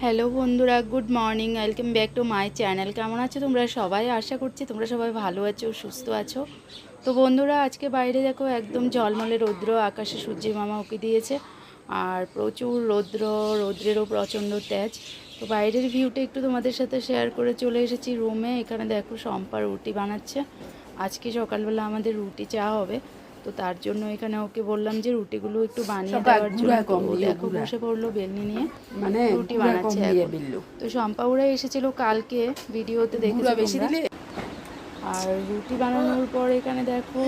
Hello বন্ধুরা, good morning, welcome back to my channel. কেমন আছো তোমরা? সবাই আশা করছি তোমরা সবাই ভালো আছো, সুস্থ আছো। তো বন্ধুরা, আজকে বাইরে দেখো একদম ঝলমলে রৌদ্র, আকাশে সূর্যের মামা উঁকি দিয়েছে। আর প্রচুর রৌদ্র, রৌদ্রেরও প্রচণ্ড তেজ। তো বাইরের ভিউটা একটু তোমাদের সাথে শেয়ার করে চলে এসেছি রুমে এখানে দেখো সম্পা রুটি বানাচ্ছে। আজকে সকালবেলা আমাদের রুটি চা হবে। তো তার জন্য এখানে ওকে বললাম যে রুটিগুলো একটু বানিয়ে দেওয়ার জন্য দেখো বসে পড়ল বেলনি নিয়ে। মানে রুটি বানাচ্ছে তো শম্পা ওরা এসেছিল কালকে ভিডিওতে দেখেছ বেশি। দিলে? আর রুটি বানানোর পর এখানে দেখো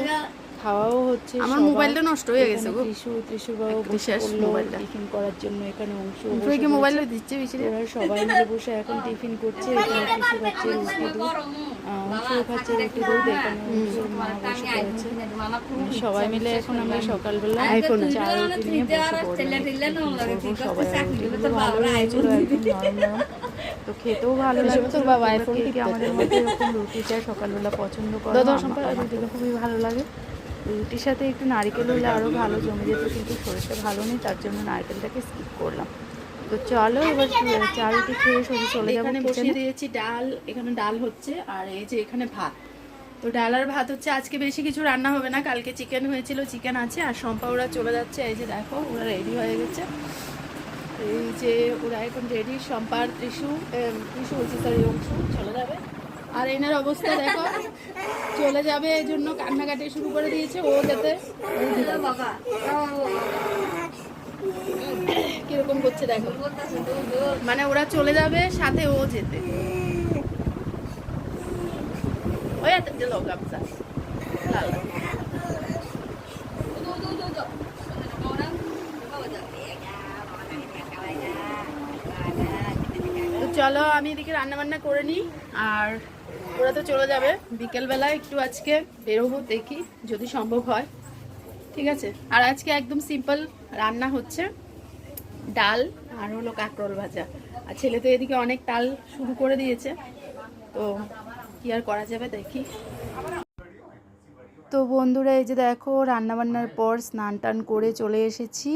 খাওয়াও হচ্ছে আমার মোবাইলটা নষ্ট হয়ে গেছে গো। ত্রিশু ত্রিশু বাবু শেষ মোবাইলটা। টিফিন করার জন্য এখানে অংশ তুই কি মোবাইলে দিচ্ছে বেশি? ওরা সবাই মিলে বসে এখন টিফিন করছে এখানে ত্রিশু খাচ্ছে রুটি দুধ অংশ খাচ্ছে রুটি দুধ এখানে অংশুর মা বসে পড়েছে। মানে সবাই মিলে এখন আমরা সকালবেলা এখন চা রুটি নিয়ে বসে সবাই রুটিগুলো ভালো একদম নরম তো খেতেও ভালো লাগছে তোর বাবা আইফোন কে কে আমাদের মধ্যে এরকম রুটি চা সকালবেলা পছন্দ করে দাদা, সম্পর্কে খুবই ভালো লাগে রুটির সাথে একটু নারকেল হলে আরও ভালো জমে যেত কিন্তু শরীরটা ভালো নেই তার জন্য নারকেলটাকে স্কিপ করলাম। তো চলো এবার চা রুটি খেয়ে সোজা চলে যাব এখানে বসিয়ে দিয়েছি ডাল এখানে ডাল হচ্ছে আর এই যে এখানে ভাত। তো ডাল আর ভাত হচ্ছে আজকে বেশি কিছু রান্না হবে না কালকে চিকেন হয়েছিল চিকেন আছে আর সম্পা ওরা চলে যাচ্ছে এই যে দেখো ওরা রেডি হয়ে গেছে। এই যে ওরা এখন রেডি সম্পার ত্রিশু ত্রিশু হচ্ছে সরি অংশু চলে যাবে। আর এনার অবস্থা দেখো, চলে যাবে এই জন্য কান্নাকাটি শুরু করে দিয়েছে ও যাতে কীরকম করছে দেখো। মানে ওরা চলে যাবে, সাথে ও যেতে। ওই একটা দিল গামছা চলো, আমি এদিকে রান্না বান্না করে নিই, আর ওরা তো চলে যাবে। বিকেলবেলা একটু আজকে বেরোবো, দেখি যদি সম্ভব হয়। ঠিক আছে? আর আজকে একদম সিম্পল রান্না হচ্ছে, ডাল আর হলো কাঁকরোল ভাজা। আর ছেলে তো এদিকে অনেক তাল শুরু করে দিয়েছে, তো কি আর করা যাবে দেখি। তো বন্ধুরা, এই যে দেখো, রান্নাবান্নার পর স্নান টান করে চলে এসেছি।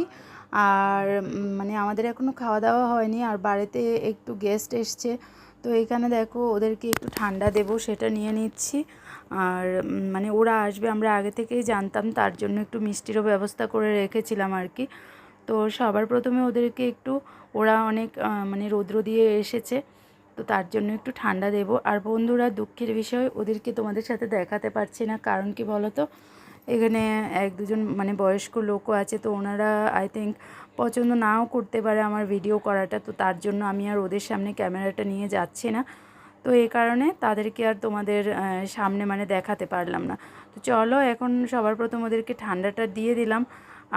আর মানে আমাদের এখনও খাওয়া দাওয়া হয়নি আর বাড়িতে একটু গেস্ট এসছে। তো এখানে দেখো ওদেরকে একটু ঠান্ডা দেবো, সেটা নিয়ে নিচ্ছি। আর মানে ওরা আসবে, আমরা আগে থেকেই জানতাম, তার জন্য একটু মিষ্টিরও ব্যবস্থা করে রেখেছিলাম আর কি। তো সবার প্রথমে ওদেরকে একটু, ওরা অনেক মানে রৌদ্র দিয়ে এসেছে। তো তার জন্য একটু ঠান্ডা দেবো। আর বন্ধুরা, দুঃখের বিষয়, ওদেরকে তোমাদের সাথে দেখাতে পারছি না। কারণ কি বলো তো এখানে এক দুজন মানে বয়স্ক লোকও আছে, তো ওনারা আই থিঙ্ক পছন্দ নাও করতে পারে আমার ভিডিও করাটা, তো তার জন্য আমি আর ওদের সামনে ক্যামেরাটা নিয়ে যাচ্ছি না। তো এই কারণে তাদেরকে আর তোমাদের সামনে মানে দেখাতে পারলাম না। তো চলো এখন সবার প্রথম ওদেরকে ঠান্ডাটা দিয়ে দিলাম।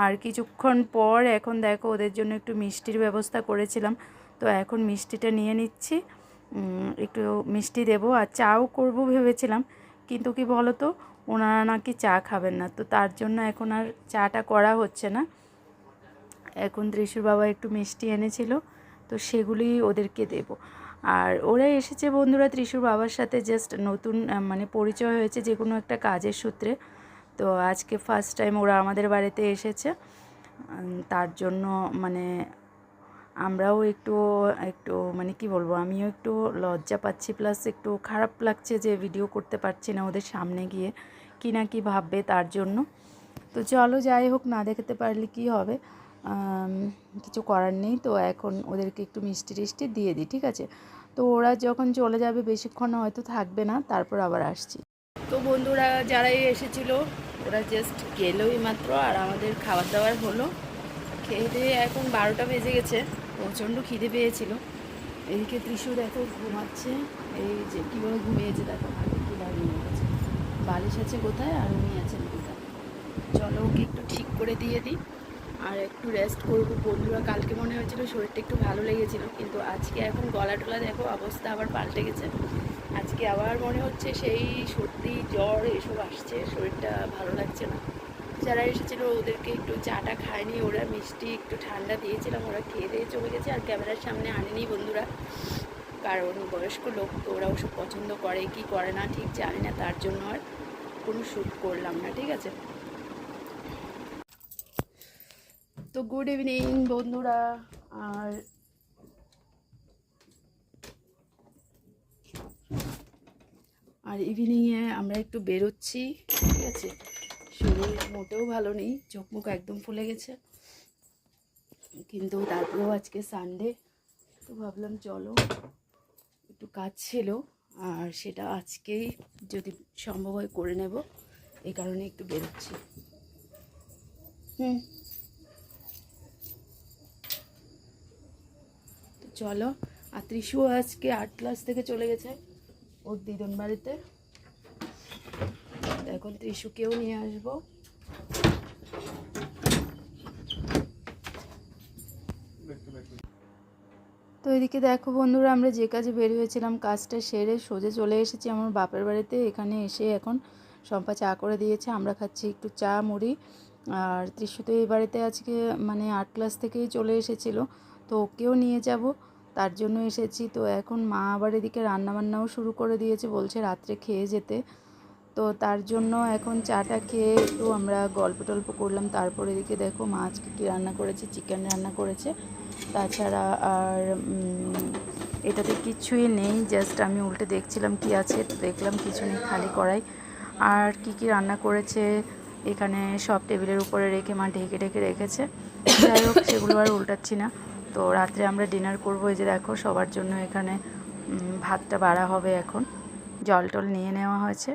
আর কিছুক্ষণ পর এখন দেখো ওদের জন্য একটু মিষ্টির ব্যবস্থা করেছিলাম। তো এখন মিষ্টিটা নিয়ে নিচ্ছি। একটু মিষ্টি দেবো আর চাও করব ভেবেছিলাম। কিন্তু কি বলো তো ওনারা নাকি চা খাবেন না। তো তার জন্য এখন আর চাটা করা হচ্ছে না। এখন ত্রিশুর বাবা একটু মিষ্টি এনেছিল, তো সেগুলি ওদেরকে দেব। আর ওরা এসেছে বন্ধুরা ত্রিশুর বাবার সাথে জাস্ট নতুন মানে পরিচয় হয়েছে যে কোনো একটা কাজের সূত্রে। তো আজকে ফার্স্ট টাইম ওরা আমাদের বাড়িতে এসেছে। তার জন্য মানে আমরাও একটু একটু মানে কি বলব, আমিও একটু লজ্জা পাচ্ছি প্লাস একটু খারাপ লাগছে যে ভিডিও করতে পারছি না ওদের সামনে গিয়ে, কি না কি ভাববে তার জন্য। তো চলো যাই হোক, না দেখাতে পারলে কি হবে। কিছু করার নেই, তো এখন ওদেরকে একটু মিষ্টি টিষ্টি দিয়ে দিই, ঠিক আছে? তো ওরা যখন চলে যাবে, বেশিক্ষণ হয়তো থাকবে না, তারপর আবার আসছি। তো বন্ধুরা, যারাই এসেছিল, ওরা জাস্ট গেলোই মাত্র, আর আমাদের খাবার দাবার হলো। খেয়ে দিয়ে এখন বারোটা বেজে গেছে। প্রচণ্ড খিদে পেয়েছিল। এদিকে ত্রিশু দেখো ঘুমাচ্ছে। এই যে কীভাবে ঘুমিয়েছে দেখো হাতে কী লাগিয়ে গেছে বালিশ আছে কোথায়? আর উনি আছেন কোথায়? চলো ওকে একটু ঠিক করে দিয়ে দিই। আর একটু রেস্ট করব। বন্ধুরা, কালকে মনে হয়েছিল শরীরটা একটু ভালো লেগেছিল, কিন্তু আজকে এখন গলা টলা দেখো অবস্থা আবার পাল্টে গেছে। আজকে আবার মনে হচ্ছে সেই সর্দি, জ্বর এসব আসছে, শরীরটা ভালো লাগছে না। যারা এসেছিল ওদেরকে একটু চাটা খায়নি, ওরা মিষ্টি একটু ঠান্ডা দিয়েছিলাম ওরা খেয়ে দিয়ে চলে গেছে আর ক্যামেরার সামনে আনেনি বন্ধুরা, কারণ বয়স্ক লোক তো ওরা ওসব পছন্দ করে, কি করে না ঠিক জানি না, তার জন্য আর কোনো শ্যুট করলাম না, ঠিক আছে? তো গুড ইভিনিং বন্ধুরা, আর আর ইভিনিংয়ে আমরা একটু বেরোচ্ছি, ঠিক আছে? শরীর মোটেও ভালো নেই, চোখ মুখ একদম ফুলে গেছে। কিন্তু তারপরেও আজকে সানডে তো ভাবলাম চলো, একটু কাজ ছিল, আর সেটা আজকেই যদি সম্ভব হয় করে নেব এই কারণে একটু বেরোচ্ছি। হুম। চলো, আর ত্রিশুও আজকে আট ক্লাস থেকে চলে গেছে, ওর দিদন বাড়িতে। এখন ত্রিশুকেও নিয়ে আসব তো এদিকে দেখো বন্ধুরা, আমরা যে কাজে বের হয়েছিলাম, কাজটা সেরে সোজে চলে এসেছি আমার বাপের বাড়িতে। এখানে এসে এখন শম্পা চা করে দিয়েছে, আমরা খাচ্ছি একটু চা, মুড়ি। আর ত্রিশু তো এই বাড়িতে আজকে মানে আর্ট ক্লাস থেকেই চলে এসেছিল, তো ওকেও নিয়ে যাব। তার জন্য এসেছি। তো এখন মা আবার এদিকে রান্নাবান্নাও শুরু করে দিয়েছে, বলছে রাত্রে খেয়ে যেতে। তো তার জন্য এখন চাটা খেয়ে একটু আমরা গল্প টল্প করলাম। তারপর এদিকে দেখো মা আজকে কী রান্না করেছে চিকেন রান্না করেছে। তাছাড়া আর এটাতে কিছুই নেই জাস্ট আমি উল্টে দেখছিলাম কি আছে, তো দেখলাম কিছু নেই, খালি কড়াই। আর কি কি রান্না করেছে, এখানে সব টেবিলের উপরে রেখে মা ঢেকে ঢেকে রেখেছে। যাই হোক, সেগুলো আর উল্টাচ্ছি না। তো রাত্রে আমরা ডিনার করব, এই যে দেখো, সবার জন্য এখানে ভাতটা বাড়া হবে এখন। জল টল নিয়ে নেওয়া হয়েছে।